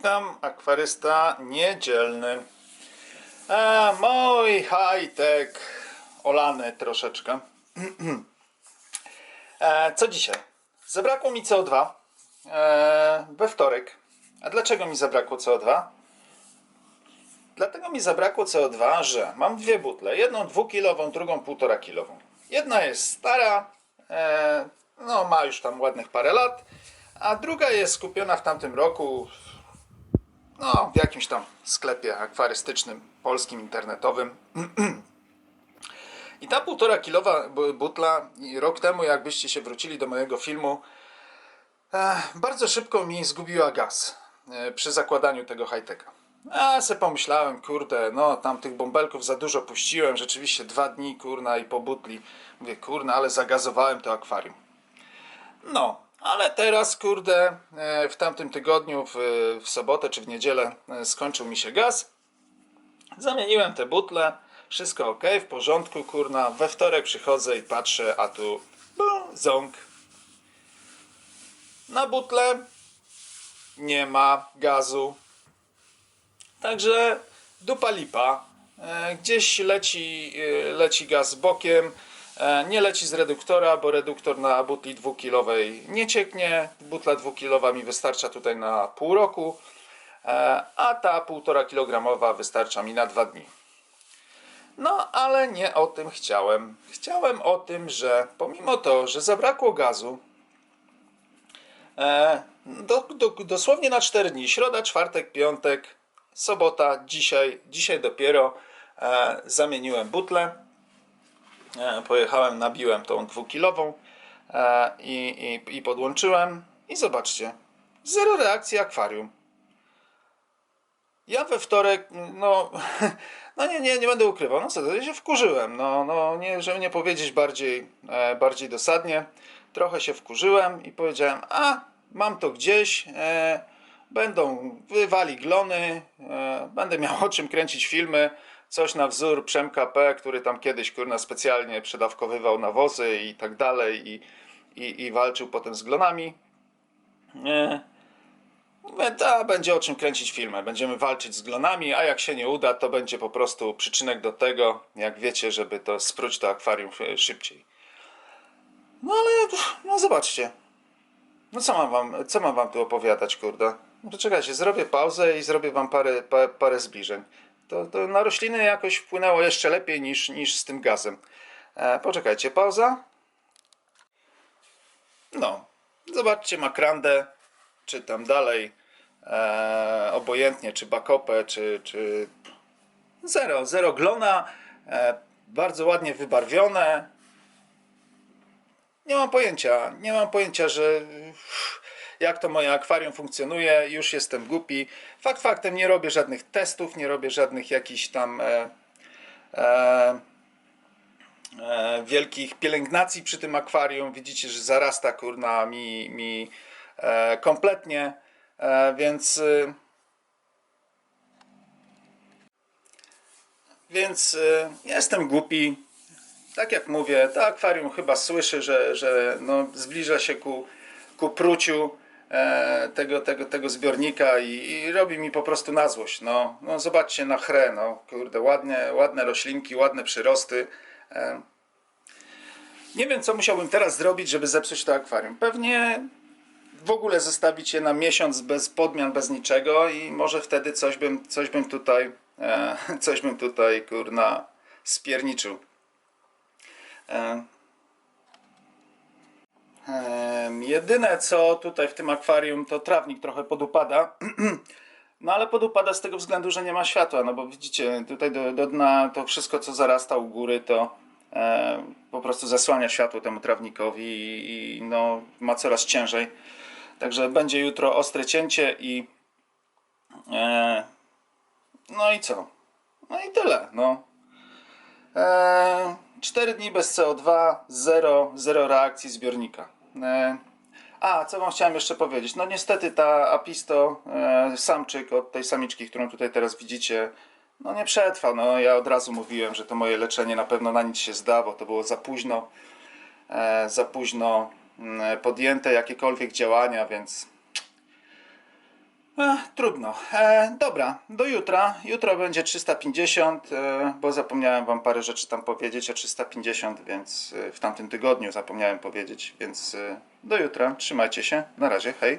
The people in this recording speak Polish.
Witam, akwarysta niedzielny. A, mój high-tech, olany troszeczkę. e, co dzisiaj? Zabrakło mi CO2 e, we wtorek. A dlaczego mi zabrakło CO2? Dlatego mi zabrakło CO2, że mam dwie butle. Jedną dwukilową, drugą półtora kilową. Jedna jest stara, e, no ma już tam ładnych parę lat, a druga jest skupiona w tamtym roku no, w jakimś tam sklepie akwarystycznym, polskim, internetowym. I ta półtora kilowa bu- butla, rok temu, jakbyście się wrócili do mojego filmu, e, bardzo szybko mi zgubiła gaz e, przy zakładaniu tego high-techa. A se pomyślałem, kurde, no tam tych bąbelków za dużo puściłem, rzeczywiście dwa dni, kurna, i po butli. Mówię, kurna, ale zagazowałem to akwarium. No, ale teraz, kurde, e, w tamtym tygodniu, w, w sobotę czy w niedzielę e, skończył mi się gaz. Zamieniłem te butle, wszystko ok, w porządku, kurna. We wtorek przychodzę i patrzę, a tu bum, ząg. Na butle nie ma gazu. Także dupa lipa. E, Gdzieś leci, leci gaz bokiem. E, Nie leci z reduktora, bo reduktor na butli dwukilowej nie cieknie. Butla dwukilowa mi wystarcza tutaj na pół roku, e, a ta półtora kilogramowa wystarcza mi na dwa dni. No, ale nie o tym chciałem. Chciałem o tym, że pomimo to, że zabrakło gazu, e, do, do, dosłownie na 4 dni, środa, czwartek, piątek, sobota, dzisiaj, dzisiaj dopiero zamieniłem butlę. E, pojechałem, nabiłem tą dwukilową e, i, i, i podłączyłem. I zobaczcie, zero reakcji akwarium. Ja we wtorek, no, no nie, nie, nie będę ukrywał, no co, się wkurzyłem, no, no nie, żeby nie powiedzieć bardziej, e, bardziej dosadnie, trochę się wkurzyłem i powiedziałem, a, mam to gdzieś, e, będą wywali glony, e, będę miał o czym kręcić filmy, coś na wzór Przemka P., który tam kiedyś, kurna, specjalnie przedawkowywał nawozy i tak dalej i, i, i walczył potem z glonami. Nie. Mówię, ta, będzie o czym kręcić filmy. Będziemy walczyć z glonami, a jak się nie uda, to będzie po prostu przyczynek do tego, jak wiecie, żeby to spróć to akwarium szybciej. No ale, no zobaczcie. No co mam wam, co mam wam tu opowiadać, kurde? No czekajcie, zrobię pauzę i zrobię wam parę, pa, parę zbliżeń. To, to na rośliny jakoś wpłynęło jeszcze lepiej niż, niż z tym gazem. E, poczekajcie, pauza. No, zobaczcie makrandę, czy tam dalej, e, obojętnie, czy bakopę, czy, czy zero, zero glona, e, bardzo ładnie wybarwione. Nie mam pojęcia, nie mam pojęcia, że jak to moje akwarium funkcjonuje, już jestem głupi. Fakt faktem nie robię żadnych testów, nie robię żadnych jakichś tam e, e, e, wielkich pielęgnacji przy tym akwarium. Widzicie, że zarasta kurna mi, mi e, kompletnie, e, więc e, więc e, jestem głupi. Tak jak mówię, to akwarium chyba słyszy, że, że no, zbliża się ku, ku pruciu tego, tego, tego zbiornika i, i robi mi po prostu na złość. No, no zobaczcie na chrę, no kurde, ładne, ładne roślinki, ładne przyrosty. E, nie wiem, co musiałbym teraz zrobić, żeby zepsuć to akwarium. Pewnie w ogóle zostawić je na miesiąc bez podmian, bez niczego i może wtedy coś bym, coś bym tutaj, e, coś bym tutaj, kurna, spierniczył. Jedyne co tutaj w tym akwarium to trawnik trochę podupada. No ale podupada z tego względu, że nie ma światła. No bo widzicie, tutaj do, do dna to wszystko co zarasta u góry to e, po prostu zasłania światło temu trawnikowi i, i no, ma coraz ciężej. Także będzie jutro ostre cięcie i e, no i co? No i tyle. No. E, 4 dni bez CO2, zero, zero reakcji zbiornika. E, a, co wam chciałem jeszcze powiedzieć? No niestety ta Apisto, e, samczyk od tej samiczki, którą tutaj teraz widzicie, no nie przetrwa. No, ja od razu mówiłem, że to moje leczenie na pewno na nic się zda, bo to było za późno, e, za późno mm, podjęte jakiekolwiek działania, więc Trudno. E, dobra, do jutra. Jutro będzie 350, e, bo zapomniałem wam parę rzeczy tam powiedzieć o 350, więc e, w tamtym tygodniu zapomniałem powiedzieć, więc e, do jutra. Trzymajcie się. Na razie, hej.